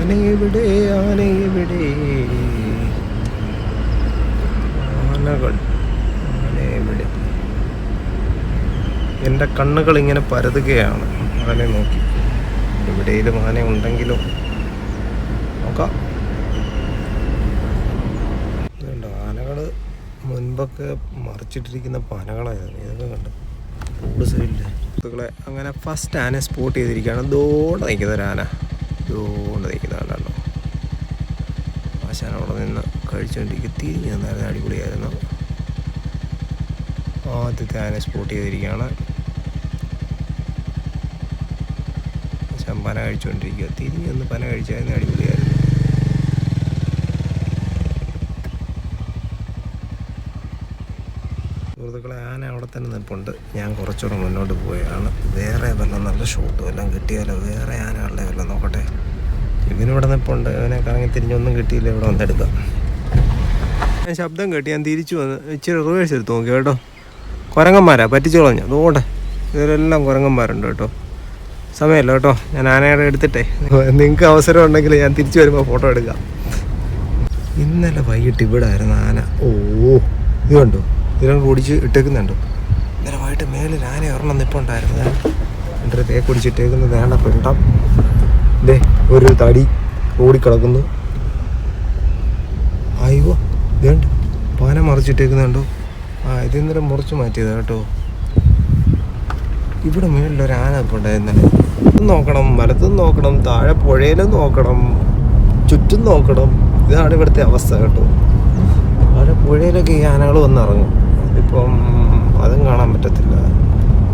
ആനയെവിടെ ആനയെവിടെ? ആനകൾ ആനയെവിടെ? എന്റെ കണ്ണുകൾ ഇങ്ങനെ പരതുകയാണ്. ആനയെ നോക്കി. എവിടെയും ആന ഉണ്ടെങ്കിലും? നോക്കാം. ആനകൾ മുൻപൊക്കെ മറിച്ചിട്ടിരിക്കുന്ന പനകളായിരുന്നു. ഇതൊക്കെ കണ്ട്. റോഡ് സൈഡിൽ സുഹൃത്തുക്കളെ അങ്ങനെ ഫസ്റ്റ് ആന സ്പോട്ട് ചെയ്തിരിക്കുകയാണ്. ദോടെ നിൽക്കുന്ന ഒരു ആന ദോണ്ട് നിൽക്കുന്ന കണ്ടോ ആശാൻ അവിടെ നിന്ന് കഴിച്ചുകൊണ്ടിരിക്കുക തിരിഞ്ഞ് നിന്നായിരുന്നു അടിപൊളിയായിരുന്നു. ആദ്യത്തെ സ്പോട്ട് ചെയ്തിരിക്കുകയാണ്. ആശാൻ പന കഴിച്ചുകൊണ്ടിരിക്കുക തിരിഞ്ഞ് നിന്ന് പന കഴിച്ചായിരുന്നു അടിപൊളിയായിരുന്നു. സുഹൃത്തുക്കളെ ആന അവിടെ തന്നെ നിൽപ്പുണ്ട്. ഞാൻ കുറച്ചുകൂടെ മുന്നോട്ട് പോയാണ് വേറെ വല്ല നല്ല ഷോട്ടും എല്ലാം കിട്ടിയാലോ? വേറെ ആനകളുടെ വല്ലതും നോക്കട്ടെ. ഇവനിവിടെ നിൽപ്പുണ്ട് ഇവനെ കറങ്ങി തിരിഞ്ഞൊന്നും കിട്ടിയില്ല. ഇവിടെ വന്നെടുക്കാം ഞാൻ ശബ്ദം കേട്ട് ഞാൻ തിരിച്ചു വന്ന് ഇച്ചിരി റിവേഴ്സ് എടുത്ത് നോക്കി കേട്ടോ. കുരങ്ങന്മാരാ പറ്റിച്ചോളഞ്ഞു അതുകൊണ്ട് ഇവരെല്ലാം കുരങ്ങന്മാരുണ്ട് കേട്ടോ. സമയമല്ല കേട്ടോ. ഞാൻ ആനയുടെ എടുത്തിട്ടേ നിങ്ങൾക്ക് അവസരം ഉണ്ടെങ്കിൽ ഞാൻ തിരിച്ചു വരുമ്പോൾ ഫോട്ടോ എടുക്കാം. ഇന്നലെ വൈകിട്ട് ഇവിടെ ആയിരുന്നു ആന. ഓ ഇത് കണ്ടോ? ഇതിലും കുടിച്ച് ഇട്ടേക്കുന്നുണ്ടോ. ഇന്നലെ വൈകിട്ട് മേലിൽ ആന ഒരെണ്ണം നിപ്പുണ്ടായിരുന്നു. എന്റെ തേ കുടിച്ചിട്ടേക്കുന്നത് വേണ്ട പെണ്ടാം ദേ ഒരു തടി ഓടിക്കിടക്കുന്നു. അയ്യോ ഇതുണ്ട് പാന മറിച്ചിട്ടേക്കുന്നുണ്ടോ? ആ ഇത് ഇന്നലെ മുറിച്ച് മാറ്റിയതാ കേട്ടോ? ഇവിടെ മേളിൽ ഒരു ആന ഇപ്പോൾ നോക്കണം വലത്തും നോക്കണം താഴെ പുഴയിലും നോക്കണം ചുറ്റും നോക്കണം. ഇതാണ് ഇവിടുത്തെ അവസ്ഥ കേട്ടോ. അവിടെ പുഴയിലൊക്കെ ഈ ആനകൾ വന്നിറങ്ങും. ഇപ്പം അതും കാണാൻ പറ്റത്തില്ല.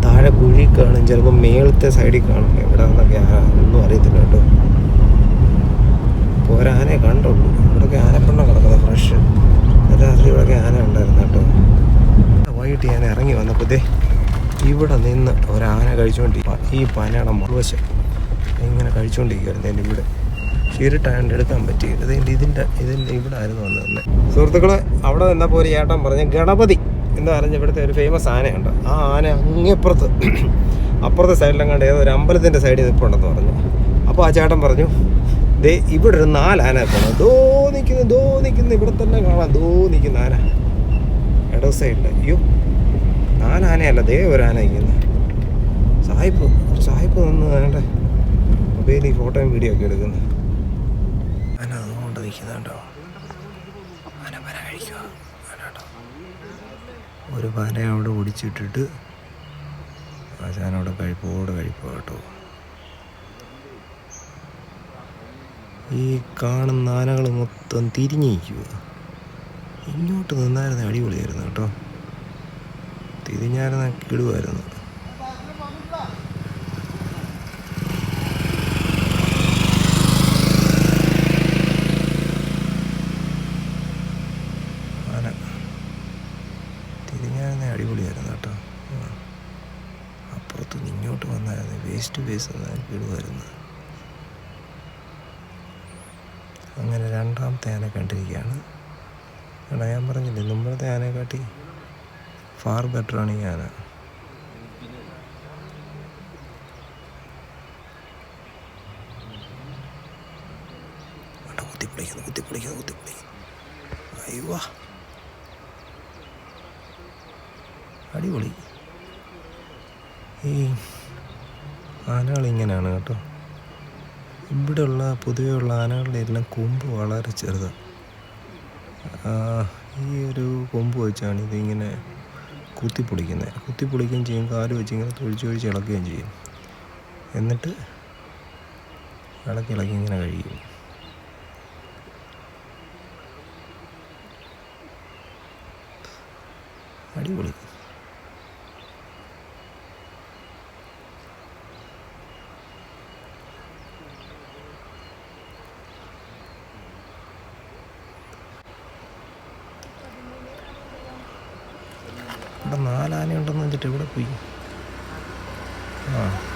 താഴെ കുഴി കാണും ചിലപ്പോൾ മേളത്തെ സൈഡിൽ കാണും. എവിടെ നിന്നൊക്കെ ഒന്നും അറിയത്തില്ല കേട്ടോ. ഒരാനയെ കണ്ടുള്ളൂ. ഇവിടെയൊക്കെ ആനപ്പെണ്ണം കിടക്കുന്നത് ഫ്രഷ് രാത്രി ഇവിടെയൊക്കെ ആന ഉണ്ടായിരുന്നു കേട്ടോ. വൈകിട്ട് ഞാൻ ഇറങ്ങി വന്നപ്പോൾ ദേ ഇവിടെ നിന്ന് ഒരാന കഴിച്ചുകൊണ്ടിരിക്കുക ഈ പനയുടെ മറുവശം ഇങ്ങനെ കഴിച്ചുകൊണ്ടിരിക്കുകയായിരുന്നു എന്റെ ഇവിടെ ക്ഷീരിട്ടായതുകൊണ്ട് എടുക്കാൻ പറ്റി ഇതിന്റെ ഇതിന്റെ ഇതിന്റെ ഇവിടെ ആയിരുന്നു വന്നത് തന്നെ സുഹൃത്തുക്കളെ അവിടെ നിന്നപ്പോൾ ഒരു ഏട്ടൻ പറഞ്ഞ ഗണപതി എന്ന് പറഞ്ഞ ഇവിടുത്തെ ഒരു ഫേമസ് ആനയുണ്ട്. ആ ആന അങ്ങേപ്പുറത്ത് അപ്പുറത്തെ സൈഡിലെങ്ങാണ്ട് ഏതോ ഒരു അമ്പലത്തിന്റെ സൈഡിൽ നിൽപ്പുണ്ടെന്ന് പറഞ്ഞു. അപ്പോൾ ആ ചേട്ടൻ പറഞ്ഞു ദേ ഇവിടെ ഒരു നാല് ആന പോണം ദോ നിൽക്കുന്നു ദോ നിൽക്കുന്നു ഇവിടെ തന്നെ കാണാം. ദോ നിൽക്കുന്ന ആന ഇടോ സൈഡിൽ അയ്യോ. നാലാനയല്ല ദേ ഒരു ആന നിൽക്കുന്നു സായിപ്പ് സായിപ്പ് നിന്ന് വേണ്ട മൊബൈലിൽ ഫോട്ടോയും വീഡിയോ ഒക്കെ എടുക്കുന്നു. ആന അതുകൊണ്ട് നിൽക്കുന്നുണ്ടോ ആന പന കഴിക്കുക. ഒരു പന ഓടിച്ചിട്ടിട്ട് ആശാനവിടെ കഴിപ്പോടെ കഴിപ്പോ കേട്ടോ. ഈ കാണുന്ന ആനകൾ മൊത്തം തിരിഞ്ഞിരിക്കുക ഇങ്ങോട്ട് നിന്നായിരുന്നു അടിപൊളിയായിരുന്നു കേട്ടോ. തിരിഞ്ഞായിരുന്ന കിടുവായിരുന്നു. അപ്പുറത്തുനിന്ന് ഇങ്ങോട്ട് വന്നായിരുന്നു. വേസ്റ്റ് വേസ്റ്റ് കിടുവായിരുന്നു. അങ്ങനെ രണ്ടാമത്തെ ആന കണ്ടിരിക്കുകയാണ്. എടാ ഞാൻ പറഞ്ഞില്ലേ മുമ്പത്തെ ആനയെക്കാട്ടി ഫാർ ബെറ്ററാണ് ഈ ആന അയ്യോ. അടിപൊളി. ഈ ആനകൾ ഇങ്ങനെയാണ് കേട്ടോ. ഇവിടെയുള്ള പൊതുവെയുള്ള ആനകളുടെ എല്ലാം കൊമ്പ് വളരെ ചെറുതാണ്. ഈ ഒരു കൊമ്പ് വെച്ചാണ് ഇതിങ്ങനെ കുത്തിപ്പൊളിക്കുന്നത് കുത്തിപ്പൊളിക്കുകയും ചെയ്യും കാൽ വെച്ച് ഇങ്ങനെ തൊഴിച്ചൊഴിച്ച് ഇളക്കുകയും ചെയ്യും. എന്നിട്ട് ഇളക്കി ഇളക്കി ഇങ്ങനെ കഴിയും. അടിപൊളി. വെച്ചിട്ട് ഇവിടെ പോയി. ആ.